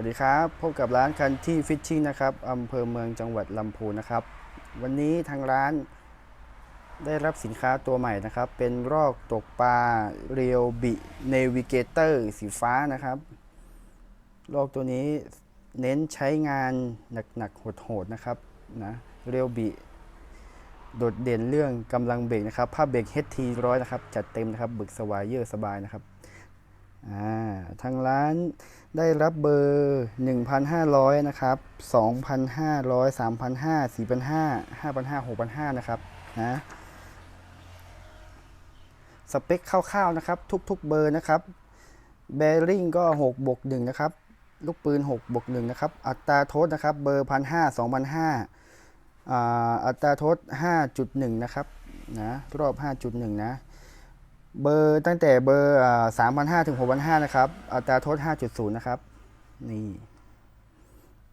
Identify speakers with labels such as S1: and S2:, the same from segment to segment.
S1: วัสดีครับ พบกับร้านคันที่ฟิชชิ่งนะครับอำเภอเมืองจังหวัดลำพูนนะครับ วันนี้ทางร้านได้รับสินค้าตัวใหม่นะครับ เป็นรอกตกปลาเรียวบิเนวิเกเตอร์สีฟ้านะครับรอกตัวนี้เน้นใช้งานหนักๆโหดๆนะครับนะเรียวบิโดดเด่นเรื่องกำลังเบรกนะครับผ้าเบรก HT ร้อยนะครับ จัดเต็มนะครับ บึกสวายเยอะสบายนะครับ ทางร้านได้รับเบอร์ 1,500 นะครับ 2,500 3,500 4,500 5,500 6,500 นะครับนะสเปคคร่าวๆนะครับ ทุกๆเบอร์นะครับแบริ่งก็6บวก1นะครับ ลูกปืน6บวก1นะครับ อัตราโทษนะครับ เบอร์ 1,500 2,500อ่าอัตราโทษ5.1 นะครับนะรอบ 5.1 นะ เบอร์ตั้งแต่เบอร์สามพันห้าถึงหกพันห้านะครับ อัตราโทษห้าจุดศูนย์นะครับ นี่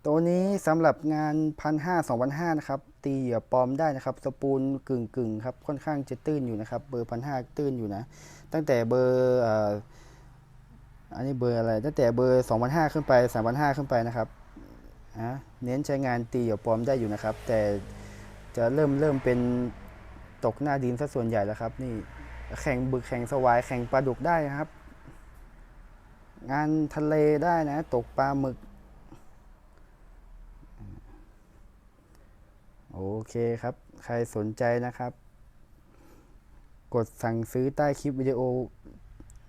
S1: ตัวนี้สำหรับงานพันห้าสองพันห้านะครับ ตีเหยื่อปลอมได้นะครับ สปูลกึ่งกึ่งครับ ค่อนข้างจะตื้นอยู่นะครับ เบอร์พันห้าตื้นอยู่นะ ตั้งแต่เบอร์อันนี้เบอร์อะไร ตั้งแต่เบอร์สองพันห้าขึ้นไปสามพันห้าขึ้นไปนะครับอะเน้นใช้งานตีเหยื่อปลอมได้อยู่นะครับ แต่จะเริ่มเริ่มเป็นตกหน้าดินซะส่วนใหญ่แล้วครับ นี่ แข่งบึกแข่งสวายแข่งปลาดุกได้นะครับ งานทะเลได้นะ ตกปลาหมึก โอเคครับ ใครสนใจนะครับ กดสั่งซื้อใต้คลิปวิดีโอ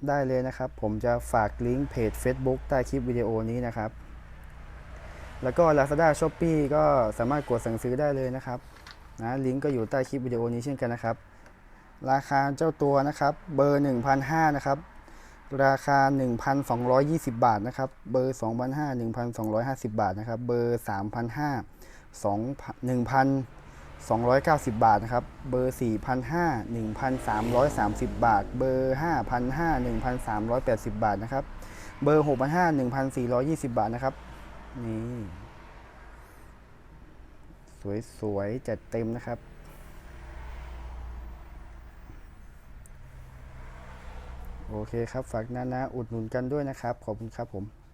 S1: ได้เลยนะครับ ผมจะฝากลิงก์เพจ Facebook ใต้คลิปวิดีโอนี้นะครับ แล้วก็ Lazada s h o p e e ก็สามารถกดสั่งซื้อได้เลยนะครับนะลิงก์ก็อยู่ใต้คลิปวิดีโอนี้เช่นกันนะครับ ราคาเจ้าตัวนะครับ เบอร์ 1,500นะครับ ราคา 1,220 บาทนะครับ เบอร์ 2,500 1,250 บาทนะครับ เบอร์ 3,500 2 1,290 บาทนะครับ เบอร์ 4,500 1,330 บาท เบอร์ 5,500 1,380 บาทนะครับ เบอร์ 6,500 1,420 บาทนะครับ นี่ สวยๆ จัดเต็มนะครับ โอเคครับ ฝากนานาอุดหนุนกันด้วยนะครับ ขอบคุณครับผม